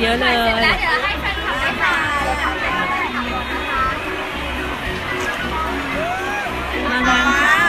เยอะเลย แล้วเดี๋ยวให้แฟนคลับได้ถ่ายมางาน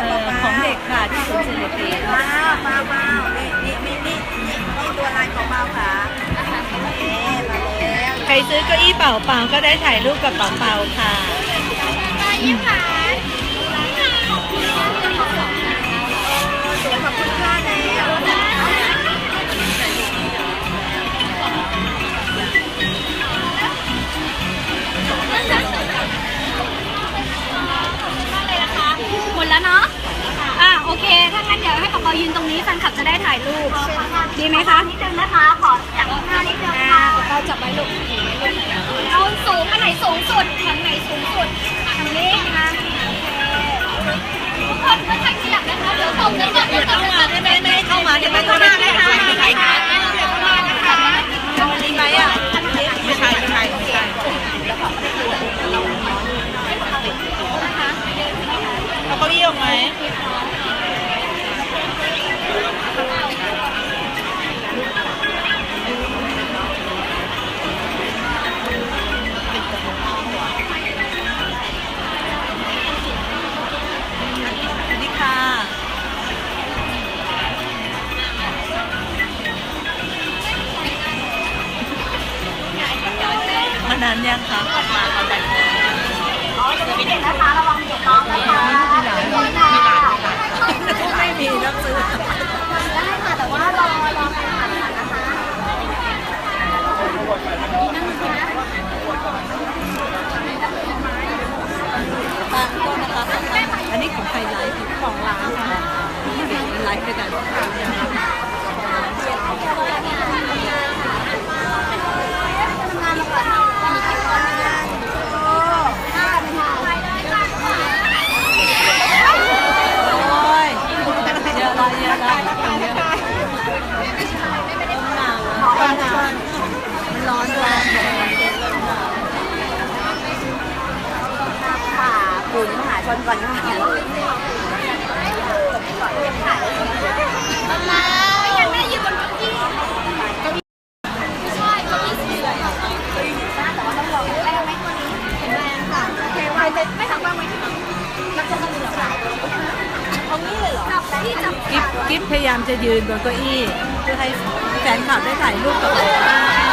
เอ่อของเด็กค่ะที่ศูนย์เศรษฐกิจว้าวว้าวว้าวนี่นี่นี่นี่นี่นี่ตัวลายของเบาค่ะเอ๊ะมาแล้ว ใครซื้อเก้าอี้เป่าเป่าก็ได้ถ่ายรูปกับเป่าเป่าค่ะ ยิ้มหว เค ถ้างั้นเดี๋ยวให้ปอปอยืนตรงนี้แฟนคลับจะได้ถ่ายรูป ดีไหมคะ นิดนึงนะคะ ขอจับหน้านิดนึงค่ะเราจับไว้ลูกเอาสูงอันไหนสูง นะคะไม่มีนักซื้อได้ค่ะแต่ว่ารอรอไปผ่านนะคะบางคนนะคะ อันนี้ของใครไลฟ์ของร้านค่ะที่ไลฟ์ด้วยกัน โอ้ยเยอะละเยอะละเยอะมันร้อนด้วย ค่ะ ปุ๋ยมหาชนก่อนค่ะมายังไม่ได้ยืนบนเก้าอี้ไม่ใช่เก้าอี้สีเหลืองแต่ว่าต้องลองแรงไหมตัวนี้แข็งแรงค่ะโอเคไว้ไม่ทำวางไว้ที่มันมันจะต้องเหลือหลายเอางี้เลยเหรอจับที่จับกิฟกิฟพยายามจะยืนบนเก้าอี้เพื่อให้แฟนคลับได้ถ่ายรูปกับเรา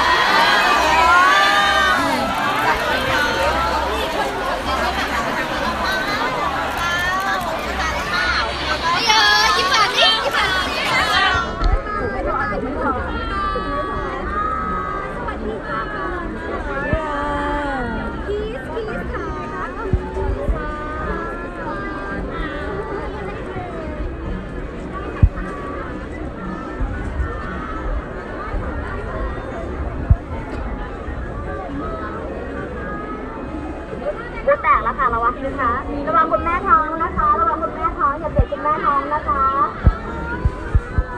บูแตกแล้วค่ะระวังนะคะระวังคุณแม่ท้องนะคะระวังคุณแม่ท้องอย่าเบียดคุณแม่ท้องนะคะ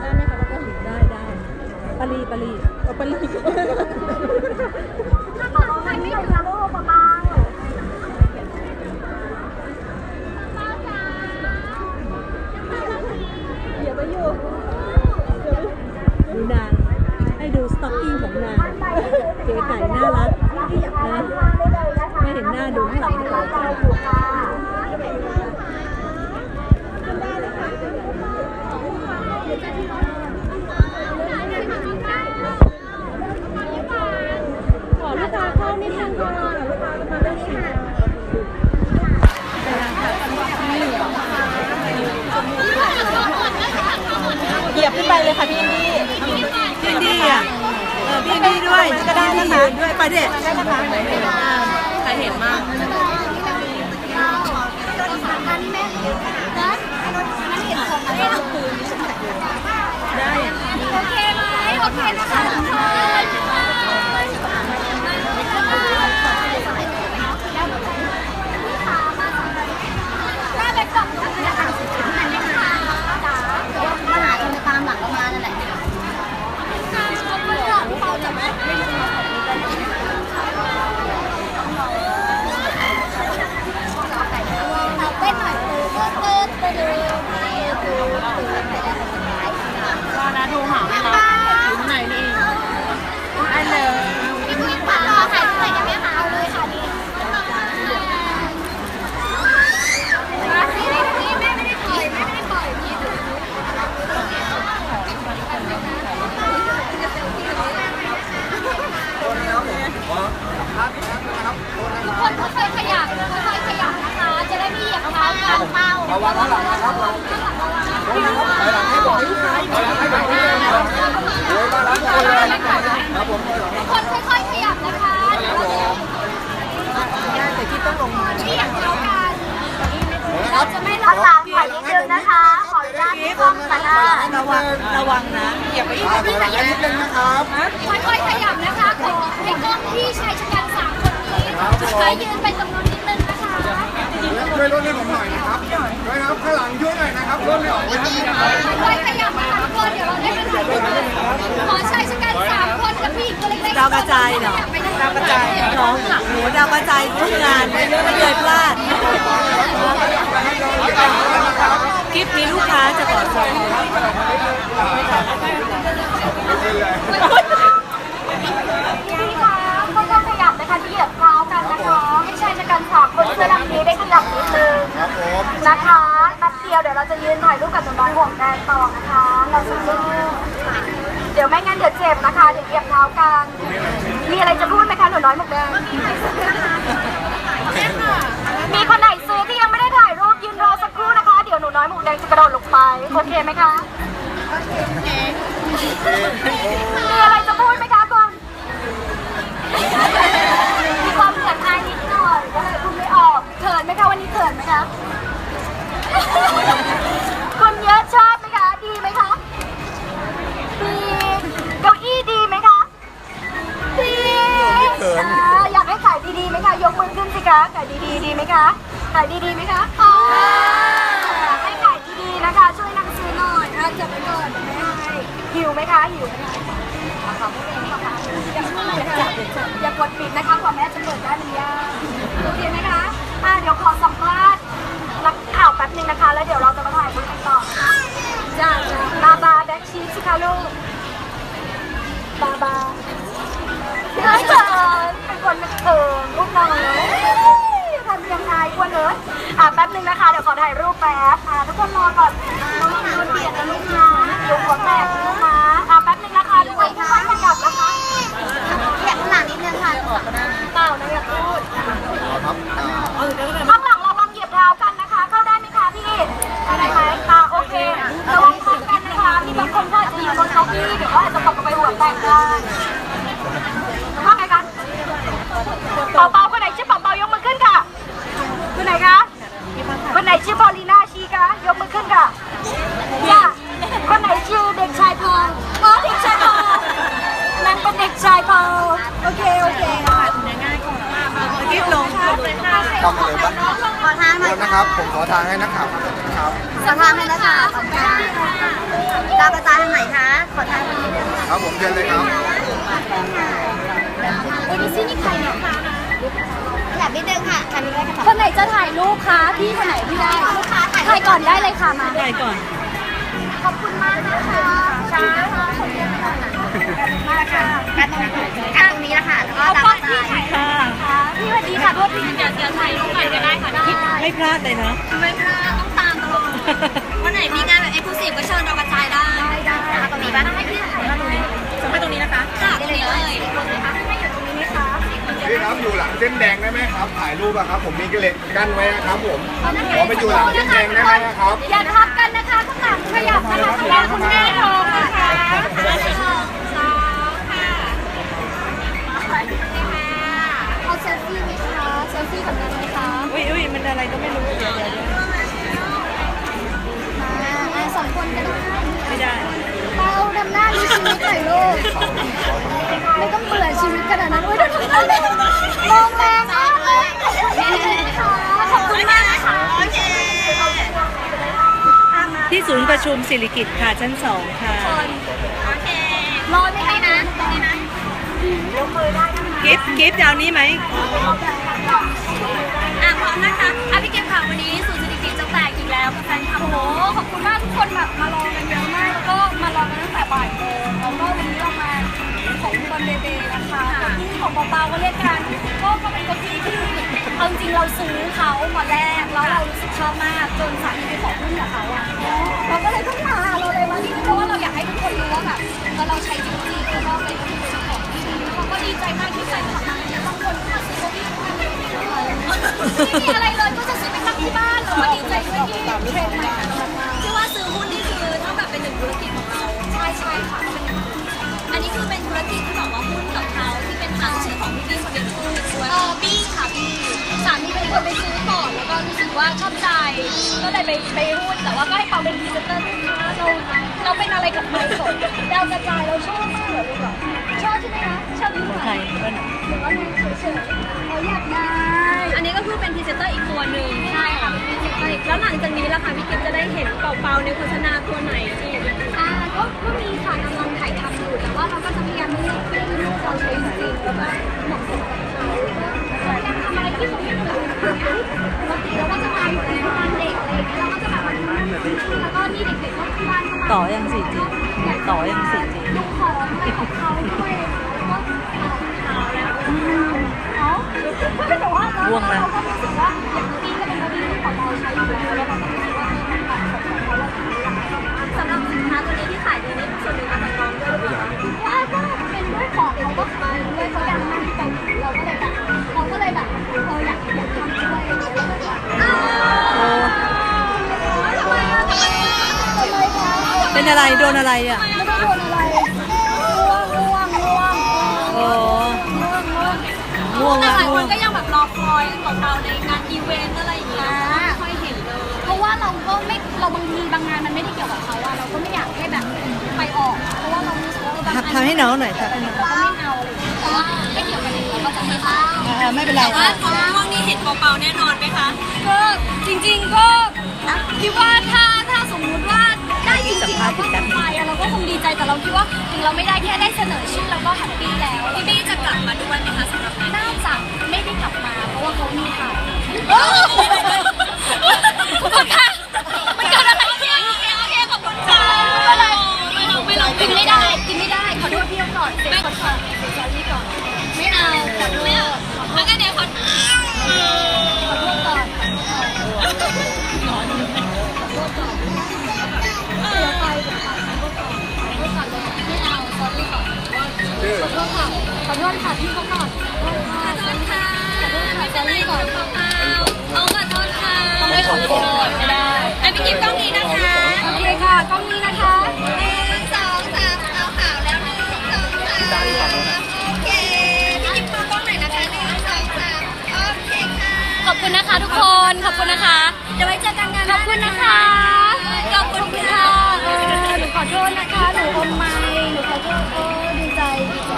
ได้ไหมคะแล้วก็หินได้ได้ปารีปารีเอาปารีขอต้องให้ไม่ถึงนะลูกเบาดูนางให้ดูสต็อกกิ้งของนางเก๋ไก่น่ารัก พี่อะพี่พี่ด้วยกระด้พี่ยืนด้วยไปเด็ดใครเห็นมากได้โอเคไหมโอเคนะคะทุกคนมาหาคนตามหลังเรามานั่นแหละ 好怕我怎，么？วังข้างหลังนะครับเราถอยหลังให้ผมถอยหลังให้ผมโอ้ยมาแล้วคนเลยครับผมถอยหลังคนค่อยๆขยับนะคะเดี๋ยวเราจะแต่ที่ต้องลงมาเรียกเขากันเราจะไม่รังบหลังถอนิดนึงนะคะ ขออนุญาตที่กล้องตาหน้าระวังระวังนะอย่าไปอยหลังให้นิดนึงนะครับค่อยๆขยับนะคะขอให้กล้องที่ชายชะกันสามคนนี้ช่วยยืนเป็นจำนวนนิดนึงนะคะ ช่วยรถให้ผมหน่อยนะครับช่วยครับข้างหลังช่วยหน่อยนะครับรถไม่ออกไม่ทันนะครับค่อยๆขยับนะคะทุกคนเดี๋ยวเราได้ไปถ่ายรูปกันขอชายชะกันสามคนกับผู้หญิงตัวเล็กๆดาวกระจายเหรอดาวกระจายน้องหนูดาวกระจายทุกงานไม่เคยพลาดคลิปมีลูกค้าจะขอส่ง ผมนะคะแป๊บเดียวเดี๋ยวเราจะยืนถ่ายรูปกับหนูน้อยห่วงแดงต่อนะคะ เราจะดูเดี๋ยวไม่งั้นเดี๋ยวเจ็บนะคะ เดี๋ยวเหยียบเท้ากัน มีอะไรจะพูดไหมคะหนูน้อยหมวกแดง มีคนไหนซื้อที่ยังไม่ได้ถ่ายรูปยืนรอสักครู่นะคะ เดี๋ยวหนูน้อยหมวกแดงจะกระโดดลงไปโอเคไหมคะ มีอะไรจะพูดไหมคะ กดปิดนะคะกว่าแม่จะเปิดได้หรือยังโอเคไหมคะอะเดี๋ยวขอสัมภาษณ์นักข่าวแป๊บนึงนะคะ แล้วเดี๋ยวเราจะมาถ่ายรูปกันต่อนะคะจ้าจ้าบาบาแบ็คชีสสิคะลูกบาบาเฮ้ยเขินเป็นคนเขินลูกน้องเลยทำยังไงกวนเลยอะแป๊บนึงนะคะเดี๋ยวขอถ่ายรูปแป๊บอะทุกคนรอก่อนน้องโดนเบียดนะลูกนะเดี๋ยวหัวแตกนะลูกนะอะแป๊บนึงนะคะทุกคนค่อยๆขยับนะคะ ทำอะไรบ้างขอทางหน่อยนะครับ ผมขอทางให้นักข่าวนะครับขอทางให้นะคะขอบคุณค่ะดาวกระจายทางไหนคะ ขอทางนี้นิดนึงครับผมเชิญเลยครับโอ้ยซี่นี่ใครเนี่ยแถบนิดนึงค่ะทางนี้ได้ค่ะคนไหนจะถ่ายรูปคะ พี่คนไหนพี่ได้ถ่ายก่อนได้เลยค่ะมาได้ก่อน ขอบคุณมากนะคะช้าค่ะขอบคุณค่ะมากค่ะ เดี๋ยวเดี๋ยวถ่ายรูปก่อนก็ได้ค่ะได้ไม่พลาดเลยเนาะไม่พลาดต้องตามตลอดวันไหนมีงานแบบเอ็กซ์คลูซีฟก็เชิญเรากระจายได้ได้ได้ตรงนี้บ้างให้พี่ถ่ายมาตรงนี้ไปตรงนี้นะคะค่ะตรงนี้เลยให้อยู่ตรงนี้ไหมคะพี่ครับอยู่หลังเส้นแดงได้ไหมครับถ่ายรูปอะครับ ผมมีกระเล็ดกั้นไว้นะครับผมขอไปอยู่หลังเส้นแดงได้ไหมครับอย่าทับกันนะคะข้างหลังขยับนะคะข้างหลังคุณแม่ท้องนะคะหนึ่งสองค่ะ ขนาดนั้นอุ้ยเดี๋ยวทำหน้าเลยมองแรงมากเลยค่ะขอบคุณมากนะคะโอเคที่ศูนย์ประชุมสิริกิติ์ค่ะชั้นสองค่ะโอเครอได้ไหมนะตรงนี้นะกิฟต์กิฟต์จะเอานี้ไหมอะพร้อมนะคะอะพี่เกมค่ะวันนี้สูตรเศรษฐกิจจะแตกอีกแล้วกับแฟนคลับโอ้โหขอบคุณมากทุกคนแบบมารอกันเยอะมากแล้วก็มารอกันตั้งแต่บ่ายโมงแล้วก็วันนี้เรามาของบอลเบเบ นะคะที่ของเบาๆก็เรียกกันก็ก็เป็นคนที่ที่เอาจริงเราซื้อเขามาแรกแล้วเรารู้สึกชอบมากจนสามีไปขอหุ้นกับเขาอะเราก็เลยต้องมาเราเลยมาที่นี่เพราะว่าเราอยากให้ทุกคนรู้ว่าแบบเราเราใช้จริงๆแล้วก็ ไปไปหุ้นแต่ว่าก็ให้เปาเป็นพรีเซนเตอร์ด้วยนะเราเราเป็นอะไรกับไมค์สดดาวกระจายเราชอบมากเลยลูกเหรอชอบใช่ไหมคะชอบที่ไหนใครเพื่อนหรือว่าไงเฉยๆเราอยากได้ อันนี้ก็คือเป็นพรีเซนเตอร์อีกตัวหนึ่งใช่ค่ะเป็นพรีเซนเตอร์อีกแล้วหลังจากนี้ล่ะคะพี่กิ๊ฟจะได้เห็นเป่าๆในโฆษณาตัวไหนอีกอ่าก็ก็มีค่ะกำลังถ่ายทำอยู่แต่ว่าเราก็จะพยายามเลือกที่ลูกเราใช้จริงๆแล้วก็เหมาะสมกับเขาพยายามทำอะไรที่เขาไม่เหมือนกันปกติเราก็จะมาอยู่ในบ้านเด็ก อะไรอย่างเงี้ยเราก็จะแบบมาทำแล้วก็นี่เด็กๆก็ที่บ้านก็มาต่อยัง 4G ต่อยัง 4G ดูของอะไรของเขาด้วยแล้วก็ข่าวแล้วเนาะแต่ว่าเราก็รู้สึกว่า อะไรโดนอะไรอะไม่ได้โดนอะไรง่วงง่วงง่วงโอ้ง่วงง่วงง่วงแต่ละหลายคง่วนงก็ยังแบบรอคอยเป่าๆในงานอีเวนต์อะไรอย่างเงี้ยไม่ค่อยเห็นเลย เพราะว่าเราก็ไม่เราบางทีบางงานมันไม่ได้เกี่ยวกับเขาอะเราก็ไม่อยากให้แบบไปออก เพราะว่าเรารู้สึกว่าบางงานทำให้น้องหน่อยครับเราก็ไม่เอาอะไรอย่างเงี้ยแต่ว่าไม่เกี่ยวกับเด็กเราก็จะไม่เอาอ่าไม่เป็นไรแต่ว่าค่ะของม่วงนี่เห็นเป่าๆแน่นอนไหมคะก็จริง ๆก็คิดว่าถ้าถ้าสมมุติว่า ได้จริงๆเราก็ดีใจอะเราก็คงดีใจแต่เราคิดว่าถึงเราไม่ได้แค่ได้เสนอชื่อเราก็แฮปปี้แล้วพี่บี้จะกลับมาด้วยไหมคะสำหรับงานน่าจะไม่ได้กลับมาเพราะว่าเขามีข่าวขอบคุณค่ะมันเกิดอะไรขึ้นโอเคโอเคขอบคุณค่ะไม่เราไม่เราไม่เรากินไม่ได้กินไม่ได้ขอโทษพี่ก่อนเสร็จขอโทษเสร็จจอรี่ก่อนไม่เอาขอโทษแล้วก็เดี๋ยวขอขอโทษก่อนเดี๋ยวไปเดี๋ยวไปขอโทษก่อน ชื่อขอโทษค่ะขอโทษค่ะพี่เขาก่อนขอโทษค่ะขอโทษค่ะขอโทษค่ะไม่เป็นไรก่อนเปล่าเขาขอโทษค่ะไม่ขอโทษไม่ได้ไอ้พี่กิ๊ฟกล้องนี้นะคะโอเคค่ะกล้องนี้นะคะหนึ่งสองสามเอาขาวแล้วหนึ่งสองสามโอเคพี่กิ๊ฟดูกล้องไหนอยนะคะหนึ่งสองสามโอเคค่ะขอบคุณนะคะทุกคนขอบคุณนะคะเดี๋ยวไว้เจอกันงานขอบคุณนะคะ ขอโทษนะคะ หนูอมไม่หนูขอโทษเออดีใจดีใจ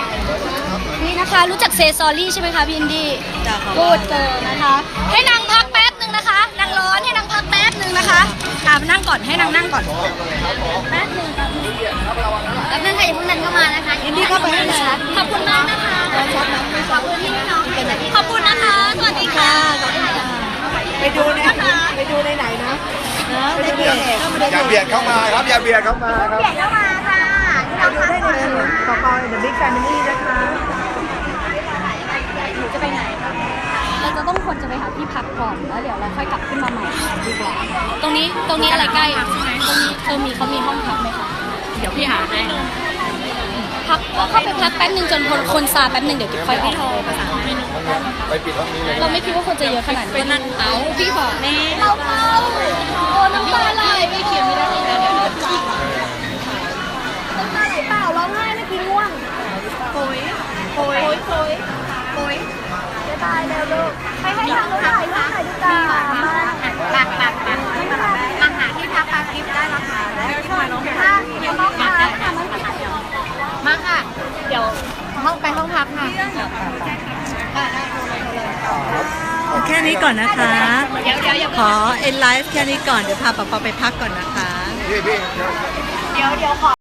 นี่นะคะ รู้จักเซซอรี่ใช่ไหมคะพี่อินดี้จ้าขอบพูคุดณเกินนะคะ ให้นางพักแป๊บหนึ่งนะคะ นางร้อนให้นางพักแป๊บหนึ่งนะคะอ่านั่งก่อนให้นางนั่งก่อน แป๊บหนึ่งแป๊บหนึ่งแป๊บหนึงค่ะอย่าเพิ่งนั้นเข้ามานะคะอินดี้เข้าไปให้หน่อยนะขอบคุณมากนะคะขอบคุณที่น้องขอบคุณนะคะ สวัสดีค่ะ ไปดูในไปดูในไหนนะ นะในเพจเข้ามาในอย่าเพเบียจดเข้ามาครับอย่าเบียดเข้ามาครับเข้ามาค่ะไปดูได้ในปอปอเดอะบิ๊กแฟมิลี่นะคะหนูจะไปไหนเราจะต้องควรจะไปหาที่พักก่อนแล้วเดี๋ยวเราค่อยกลับขึ้นมาใหม่ดีกว่าตรงนี้ตรงนี้อะไรใกล้ตรงนี้เธอมีเขามีห้องพักไหมคะเดี๋ยวพี่หาให้พักเข้าไปพักแป๊บหนึ่งจนคนคนซาแป๊บหนึ่งเดี๋ยวค่อยออก ไปปิดห้องนี้เลยเราไม่คิดว่าคนจะเยอะขนาดนี้เป็นนั่นเอาพี่บอกแม่เราเมาโอ้น้ำตาไหลไม่เขียวไม่ได้เดี๋ยวเดี๋ยวเดี๋ยวน้ำตาไหลเปล่าร้องไห้เมื่อกี้ง่วงโอยโอยโอยโอยบ๊ายบายแล้วลูกไปให้ทางรถถ่ายรูปหน่อยดีกว่ามาปักปักปักมาหาที่พักปากิฟได้ราคาได้ที่มาน้องค่ะเดี๋ยวน้องค่ะค่ะมันมาค่ะ เดี๋ยวห้องไปห้องพักค่ะ แค่นี้ก่อนนะคะเดี๋ยวเดี๋ยวเดี๋ยวขอเอ็นไลฟ์แค่นี้ก่อน เดี๋ยวพาปอปอไปพักก่อนนะคะพี่พี่เดี๋ยวเดี๋ยวขอ